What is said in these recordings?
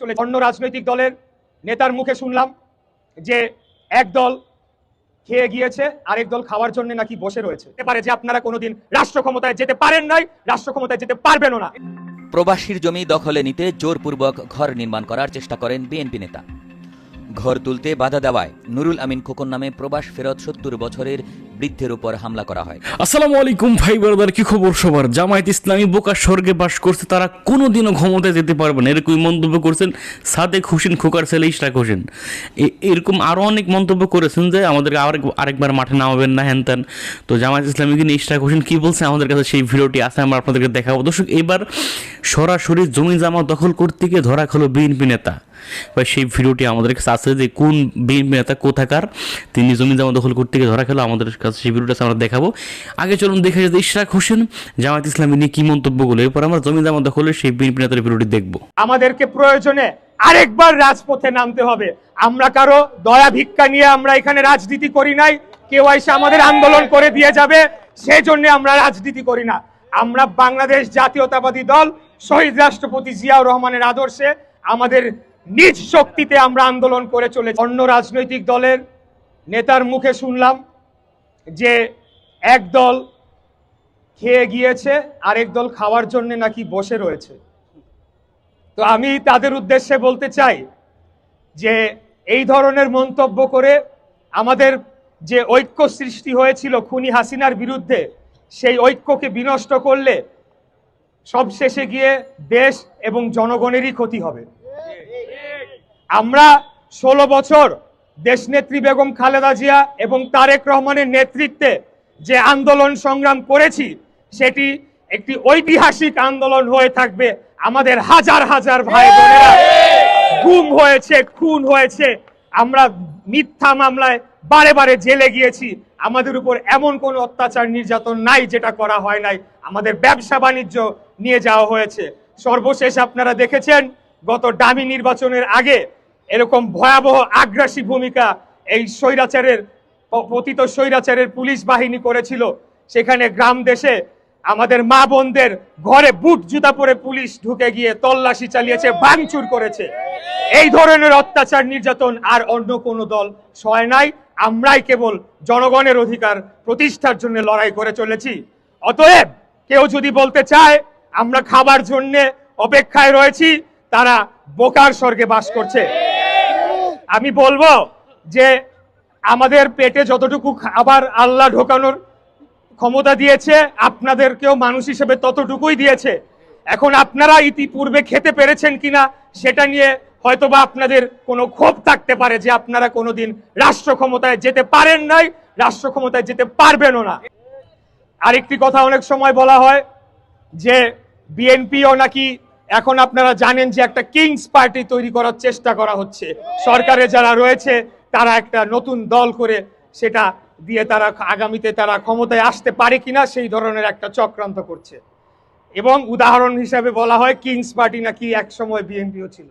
চলে অন্য রাজনৈতিক দলের নেতার মুখে শুনলাম যে এক দল খেয়ে গিয়েছে, আরেক দল খাওয়ার জন্য নাকি বসে রয়েছে। পারে যে আপনারা কোনোদিন রাষ্ট্র ক্ষমতায় যেতে পারেন নাই রাষ্ট্র ক্ষমতায় যেতে পারবেনও না। প্রবাসীর জমি দখলে নিতে জোরপূর্বক ঘর নির্মাণ করার চেষ্টা করেন বিএনপি নেতা। ঘর তুলতে বাধা দেওয়ায় নুরুল আমিন খোকন নামে প্রবাস ফেরত সত্তর বছরের বৃদ্ধের উপর হামলা করা হয়। আসসালামু আলাইকুম ভাই ব্রাদার, কি খবর সবার? জামায়াত ইসলামী বোকা স্বর্গে বাস করছে, তারা কোনোদিনও ক্ষমতায় যেতে পারবে না। এরকম মন্তব্য করছেন সাদেক হোসেন খোকার ছেলে ইশরাক হোসেন। এরকম আরও অনেক মন্তব্য করেছেন যে আমাদেরকে আরেক আরেকবার মাঠে নামাবেন না হ্যান ত্যান তো জামায়াত ইসলামী কিনে ইশরাক হোসেন কি বলছে আমাদের কাছে সেই ভিডিওটি আছে, আমরা আপনাদেরকে দেখাবো। দর্শক, এবার সরাসরি জমি জামা দখল করতে গিয়ে ধরা খেলো বিএনপি নেতা। বা সেই ভিডিওটি আমাদের কাছে যে কোন বিএনপি নেতা কোথাকার, তিনি জমি জামা দখল করতে গিয়ে ধরা খেলো, আমাদের কাছে সেই ভিডিওটা আমরা দেখাবো। আগে চলুন দেখে যে ইশরাক হোসেন জামাত ইসলামী নিয়ে কি মন্তব্যগুলো এরপর আমরা জমি জামা দখলের সেই বিএনপি নেতার ভিডিওটি দেখব। আমাদেরকে প্রয়োজনে আরেকবার রাজপথে নামতে হবে। আমরা কারও দয়া ভিক্ষা নিয়ে আমরা এখানে রাজনীতি করি নাই, কেউ এসে আমাদের আন্দোলন করে দিয়ে যাবে সেই জন্য আমরা রাজনীতি করি না। আমরা বাংলাদেশ জাতীয়তাবাদী দল, শহীদ রাষ্ট্রপতি জিয়াউর রহমানের আদর্শে আমাদের নিজ শক্তিতে আমরা আন্দোলন করে চলে অন্য রাজনৈতিক দলের নেতার মুখে শুনলাম যে এক দল খেয়ে গিয়েছে, আরেক দল খাওয়ার জন্য নাকি বসে রয়েছে। তো আমি তাদের উদ্দেশ্যে বলতে চাই যে এই ধরনের মন্তব্য করে আমাদের যে ঐক্য সৃষ্টি হয়েছিল খুনি হাসিনার বিরুদ্ধে, সেই ঐক্যকে বিনষ্ট করলে সবশেষে গিয়ে দেশ এবং জনগণেরই ক্ষতি হবে। আমরা ষোলো বছর দেশনেত্রী বেগম খালেদা জিয়া এবং তারেক রহমানের নেতৃত্বে যে আন্দোলন সংগ্রাম করেছি, সেটি একটি ঐতিহাসিক আন্দোলন হয়ে থাকবে। আমাদের হাজার হাজার ভাই বোনেরা গুম হয়েছে, খুন হয়েছে। আমরা মিথ্যা মামলায় বারে বারে জেলে গিয়েছি। আমাদের উপর এমন কোনো অত্যাচার নির্যাতন নাই যেটা করা হয় নাই। আমাদের ব্যবসা বাণিজ্য নিয়ে যাওয়া হয়েছে। সর্বশেষ আপনারা দেখেছেন, গত ডামি নির্বাচনের আগে এরকম ভয়াবহ আগ্রাসী ভূমিকা এই স্বৈরাচারের, পতিত স্বৈরাচারের পুলিশ বাহিনী করেছিল। সেখানে গ্রাম দেশে আমাদের মা বোনদের ঘরে বুট জুতা পরে পুলিশ ঢুকে গিয়ে তল্লাশি চালিয়েছে, ভাঙচুর করেছে। এই ধরনের অত্যাচার, নির্যাতন আর অন্য কোনো দল সয় নাই। আমরাই কেবল জনগণের অধিকার প্রতিষ্ঠার জন্য লড়াই করে চলেছি। অতএব কেউ যদি বলতে চায়, আমরা খাবার জন্যে অপেক্ষায় রয়েছি, তারা বোকার স্বর্গে বাস করছে। আমি বলব যে আমাদের পেটে যতটুকু খাবার আল্লাহ ঢোকানোর ক্ষমতা দিয়েছে, আপনাদেরকেও মানুষ হিসেবে ততটুকুই দিয়েছে। এখন আপনারা ইতিপূর্বে খেতে পেরেছেন কিনা সেটা নিয়ে হয়তোবা আপনাদের কোনো ক্ষোভ থাকতে পারে যে আপনারা কোনোদিন রাষ্ট্র ক্ষমতায় যেতে পারেন নাই, রাষ্ট্র ক্ষমতায় যেতে পারবেনও না। আরেকটি কথা অনেক সময় বলা হয় যে বিএনপিও নাকি এখন আপনারা জানেন যে একটা কিংস পার্টি তৈরি করার চেষ্টা করা হচ্ছে। সরকারে যারা রয়েছে, তারা একটা নতুন দল করে সেটা দিয়ে তারা আগামীতে তারা ক্ষমতায় আসতে পারে কিনা সেই ধরনের একটা চক্রান্ত করছে। এবং উদাহরণ হিসাবে বলা হয়, কিংস পার্টি নাকি এক সময় বিএনপিও ছিল।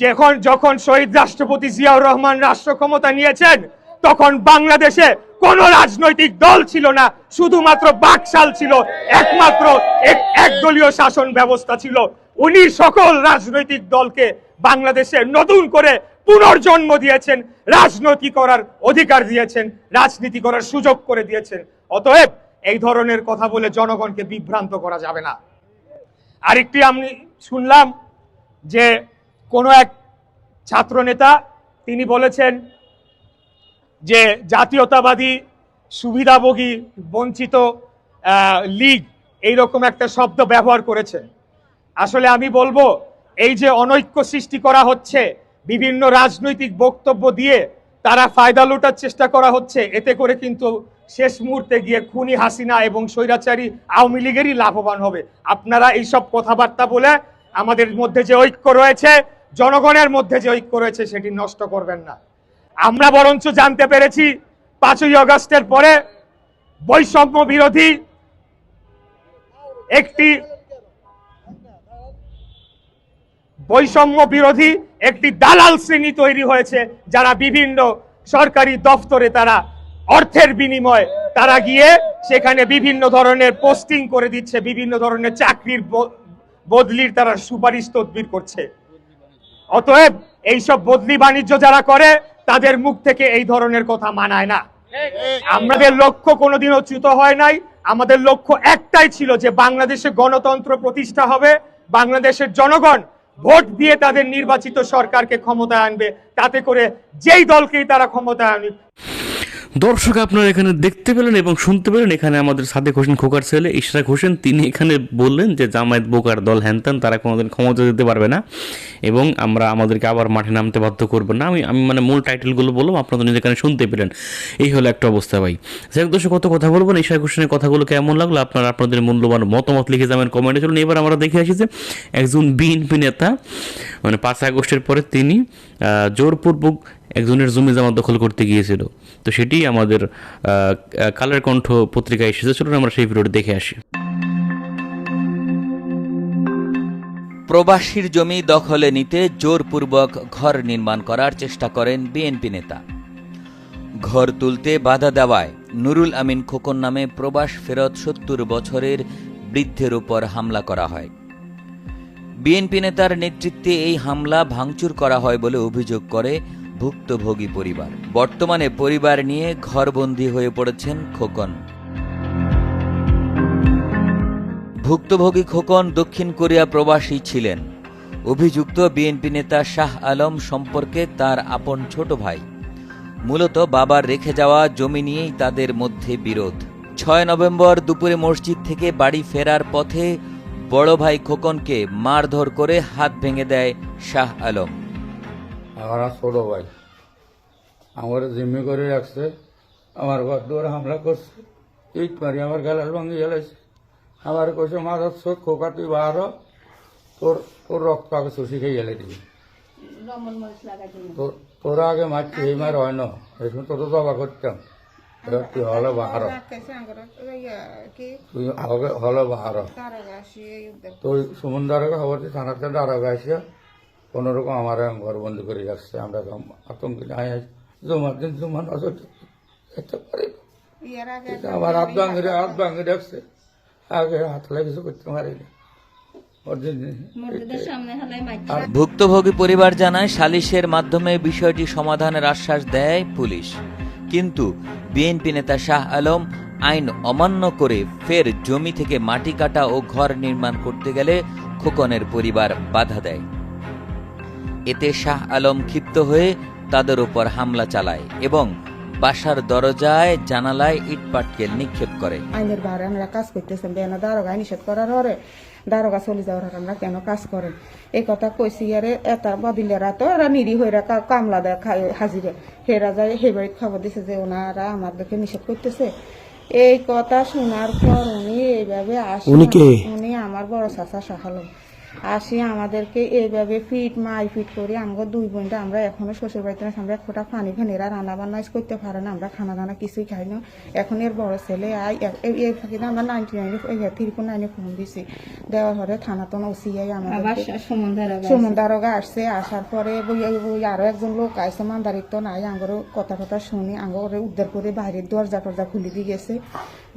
যখন যখন শহীদ রাষ্ট্রপতি জিয়াউর রহমান রাষ্ট্র ক্ষমতা নিয়েছেন, তখন বাংলাদেশে কোন রাজনৈতিক দল ছিল না। শুধুমাত্র বাকশাল ছিল। একমাত্র এক- একদলীয় শাসন ব্যবস্থা ছিল। উনি সকল রাজনৈতিক দলকে বাংলাদেশে নতুন করে পুনর্জন্ম দিয়েছেন, রাজনীতি করার অধিকার দিয়েছেন, রাজনীতি করার সুযোগ করে দিয়েছেন। অতএব এই ধরনের কথা বলে জনগণকে বিভ্রান্ত করা যাবে না। আরেকটি আমি শুনলাম যে কোনো এক ছাত্রনেতা, তিনি বলেছেন যে জাতীয়তাবাদী সুবিধাভোগী বঞ্চিত লীগ এইরকম একটা শব্দ ব্যবহার করেছে। আসলে আমি বলব, এই যে অনৈক্য সৃষ্টি করা হচ্ছে, বিভিন্ন রাজনৈতিক বক্তব্য দিয়ে তারা ফায়দা লুটার চেষ্টা করা হচ্ছে, এতে করে কিন্তু শেষ মুহূর্তে গিয়ে খুনি হাসিনা এবং স্বৈরাচারী আওয়ামী লীগেরই লাভবান হবে। আপনারা এইসব কথাবার্তা বলে আমাদের মধ্যে যে ঐক্য রয়েছে, জনগণের মধ্যে যে ঐক্য রয়েছে, সেটি নষ্ট করবেন না। আমরা বরঞ্চ জানতে পেরেছি, পাঁচই অগস্টের পরে বৈষম্য বিরোধী একটি বৈষম্য বিরোধী একটি দালাল শ্রেণি তৈরি হয়েছে, যারা বিভিন্ন সরকারি দফতরে তারা অর্থের বিনিময়ে তারা গিয়ে সেখানে বিভিন্ন ধরনের পোস্টিং করে দিচ্ছে, বিভিন্ন ধরনের চাকরির বদলির তারা সুপারিশ তদবির করছে। অতএব এইসব বদলি বাণিজ্য যারা করে, তাদের মুখ থেকে এই ধরনের কথা মানায় না। আমাদের লক্ষ্য কোনোদিনও চ্যুত হয় নাই। আমাদের লক্ষ্য একটাই ছিল যে বাংলাদেশে গণতন্ত্র প্রতিষ্ঠা হবে, বাংলাদেশের জনগণ ভোট দিয়ে তাদের নির্বাচিত সরকারকে ক্ষমতায় আনবে। তাতে করে যেই দলকেই তারা ক্ষমতায় আনুক দর্শক আপনারা এখানে দেখতে পেলেন এবং শুনতে পেলেন, এখানে আমাদের সাদেক হোসেন খোকার ছেলে ইশরাক হোসেন। তিনি এখানে বললেন যে, জামায়াত বোকার দল হ্যানত্যান, তারা কোনোদিন ক্ষমতা দিতে পারবে না এবং আমরা আমাদেরকে আবার মাঠে নামতে বাধ্য করব না। আমি আমি মানে মূল টাইটেলগুলো বললাম আপনারা নিজে এখানে শুনতে পেলেন। এই হলো একটা অবস্থা ভাই। যাই দর্শক, কত কথা বলবেন ইশরাক হোসেনের কথাগুলো কেমন লাগল? আপনারা, আপনাদের মূল্যবান মতামত লিখে যাবেন কমেন্টে। চলুন, এবার আমরা দেখে আসি যে, একজন বিএনপি নেতা মানে পাঁচ আগস্টের পরে তিনি জোরপূর্বক একজনের জমি জামা দখল করতে গিয়েছিল। তো সেটি আমাদের কালের কণ্ঠ পত্রিকায় এসেছে। চলুন আমরা সেই ভিডিওটি দেখে আসি। প্রবাসীর জমি দখলে নিতে জোরপূর্বক ঘর নির্মাণ করার চেষ্টা করেন বিএনপি নেতা। ঘর তুলতে বাধা দেওয়ায় নুরুল আমিন খোকন নামে প্রবাস ফেরত সত্তর বছরের বৃদ্ধের উপর হামলা করা হয়। বিএনপি নেতার নেতৃত্বে এই হামলা ভাঙচুর করা হয় বলে অভিযোগ করে ভুক্তভোগী পরিবার। বর্তমানে পরিবার নিয়ে ঘরবন্দি হয়ে পড়েছেন খোকন। ভুক্তভোগী খোকন দক্ষিণ কোরিয়া প্রবাসী ছিলেন। অভিযুক্ত বিএনপি নেতা শাহ আলম সম্পর্কে তার আপন ছোট ভাই। মূলত বাবার রেখে যাওয়া জমি নিয়েই তাদের মধ্যে বিরোধ। ছয় নভেম্বর দুপুরে মসজিদ থেকে বাড়ি ফেরার পথে বড় ভাই খোকনকে মারধর করে হাত ভেঙে দেয় শাহ আলম। আমার ছোট ভাই। আমার জিম্মি করে রাখছে আমার ঘর দুয়ারে হামলা করছে। ইট মারি আমার গেলার ভাঙি গেলাইছে আমার কইছে মাথার চোখ খোকা তুই বাহার তোর তোর রক্ত আগে শুষি খেয়ে গেলে দিবি। তোর তোরা আগে মারছি এই মার হয় না। সময় তোর জবা করতাম। এবার তুই হলে বাহার তুই হলে বাহার হ। তো ওই খবর দিয়ে থানাতে দাঁড়াবে আসিয়া কোনো রকম আমার ঘর বন্ধ করে রাখছে আমরা আতঙ্কে জমার দিন জমা নজর যেতে পারি আমার হাত ভাঙে হাত ভাঙে রাখছে। আগে হাত কিছু করতে পারিনি ওর ভুক্তভোগী পরিবার জানায় সালিশের মাধ্যমে বিষয়টি সমাধানের আশ্বাস দেয় পুলিশ। কিন্তু বিএনপি নেতা শাহ আলম আইন অমান্য করে ফের জমি থেকে মাটি কাটা ও ঘর নির্মাণ করতে গেলে খোকনের পরিবার বাধা দেয়। এতে শাহ আলম ক্ষিপ্ত হয়ে তাদের উপর হামলা চালায় এবং বাসার দরজায় জানালায় ইটপাটকেল নিক্ষেপ করে। আইনের বাইরে আমরা কাজ করতেছেন বেন দারোগা নিষেধ করার হরে দারোগা চলে যাওয়ার হারে আমরা কেন কাজ করেন? এই কথা কইছি আরে এটা বদিলেরা তো এরা নিরি হইরা কামলা দেয় খাই- হাজিরে। হেরা যায় হে বাড়িতে খবর দিছে যে ওনারা আমাদেরকে নিষেধ করতেছে। এই কথা শোনার পর উনি এইভাবে আসে উনি আমার বড় চাচা সাহালো আসি আমাদেরকে এইভাবে ফিট মাই ফিট করে। আমাকে দুই বোনটা আমরা এখনও শ্বশুর বাড়িতে আছি, আমরা এক ফোঁটা পানি ফেনেরা রান্না বান্না করতে পারে না আমরা খানা দানা কিছুই খাই না। এখন এর বড় ছেলে আই এই- আমরা নাইনটি নাইনে থ্রি নাইনে ফোন দিছি। দেওয়ার পরে থানা তো ওসি আই আমাদের সুমন দারোগা আসছে আসার পরে আরও একজন লোক আইসে মান্দারিত্ব নাই আঙ্গর কথা কথা শুনি আঙ্গরে উদ্ধার করে বাইরের দরজা টরজা খুলে দিয়ে গেছে।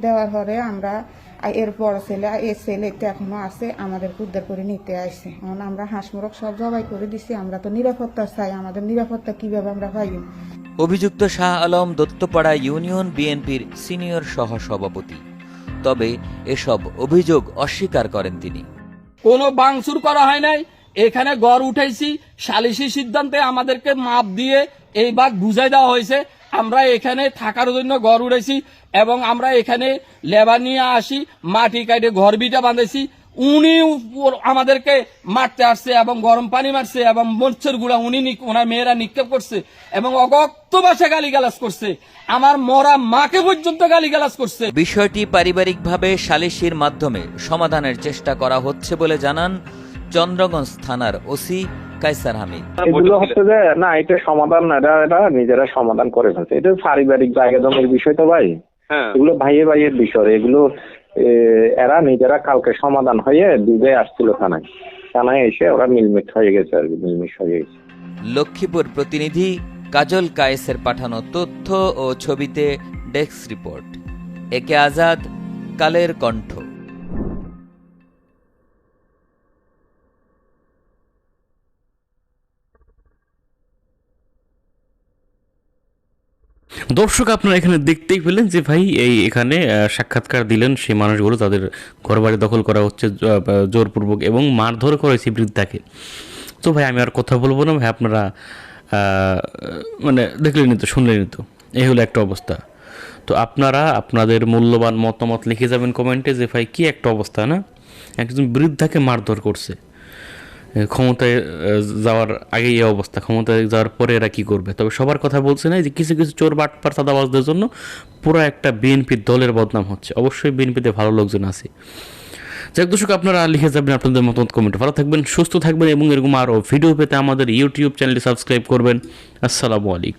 দেওয়ার পরে আমরা আ- এর বড় ছেলে আর এর ছেলে তো এখনও আছে আমাদেরকে উদ্ধার করে নিতে আসছে। এখন আমরা হাঁস মুরগ সব জবাই করে দিছি আমরা তো নিরাপত্তা চাই আমাদের নিরাপত্তা কীভাবে আমরা পাই? অভিযুক্ত শাহ আলম দত্তপাড়া ইউনিয়ন বিএনপির সিনিয়র সহসভাপতি। তবে এসব অভিযোগ অস্বীকার করেন তিনি। কোনো বাংচুর করা হয় নাই এখানে গড় উঠাইছি সালিসি সিদ্ধান্তে আমাদেরকে মাপ দিয়ে এই বাদ বুঝাই দেওয়া হয়েছে আমরা এখানে থাকার জন্য ঘর উড়াইছি এবং আমরা এখানে লেবার নিয়ে আসি, মাটি কাটে ঘর বিটা বাঁধেছি। উনি আমাদেরকে মারতে আসছে এবং গরম পানি মারছে এবং মরচের গুড়া উনি ওনার মেয়েরা নিক্ষেপ করছে এবং অগক্ত ভাষা গালিগালাজ করছে। আমার মরা মাকে পর্যন্ত গালিগালাজ করছে। বিষয়টি পারিবারিকভাবে সালিশির মাধ্যমে সমাধানের চেষ্টা করা হচ্ছে বলে জানান চন্দ্রগঞ্জ থানার ওসি কাইসার হামিদ। এগুলো হচ্ছে যে না এটা সমাধান না এটা এটা নিজেরা সমাধান করে ফেলছে। এটা পারিবারিক জায়গা জমির বিষয় তো ভাই। এগুলো ভাইয়ে ভাইয়ের বিষয়। এগুলো এরা নিজেরা কালকে সমাধান হয়ে দুধে আসছিল থানায়। থানায় এসে ওরা মিলমিট হয়ে গেছে আর কি মিলমিশ হয়ে গেছে। লক্ষ্মীপুর প্রতিনিধি কাজল কায়েসের পাঠানো তথ্য ও ছবিতে ডেস্ক রিপোর্ট। একে আজাদ কালের কণ্ঠ। দর্শক আপনারা এখানে দেখতেই পেলেন যে ভাই, এই এখানে সাক্ষাৎকার দিলেন সেই মানুষগুলো তাদের ঘরবাড়ি দখল করা হচ্ছে জোরপূর্বক এবং মারধর করেছে বৃদ্ধাকে। তো ভাই, আমি আর কথা বলব না, ভাই, আপনারা মানে দেখলেনই তো শুনলেনই তো, এই হলো একটা অবস্থা। তো আপনারা, আপনাদের মূল্যবান মতামত লিখে যাবেন কমেন্টে যে ভাই, কী একটা অবস্থা না? একজন বৃদ্ধাকে মারধর করছে। ক্ষমতায় যাওয়ার আগে এই অবস্থা। ক্ষমতায় যাওয়ার পরে এরা কী করবে? তবে সবার কথা বলছে না যে কিছু কিছু চোর বাটপার সাদাবাজদের জন্য পুরো একটা বিএনপির দলের বদনাম হচ্ছে। অবশ্যই বিএনপিতে ভালো লোকজন আছে। যাক দর্শক, আপনারা লিখে যাবেন আপনাদের মতামত কমেন্টে ভালো থাকবেন, সুস্থ থাকবেন এবং এরকম আরও ভিডিও পেতে আমাদের ইউটিউব চ্যানেলটি সাবস্ক্রাইব করবেন। আসসালামু আলাইকুম।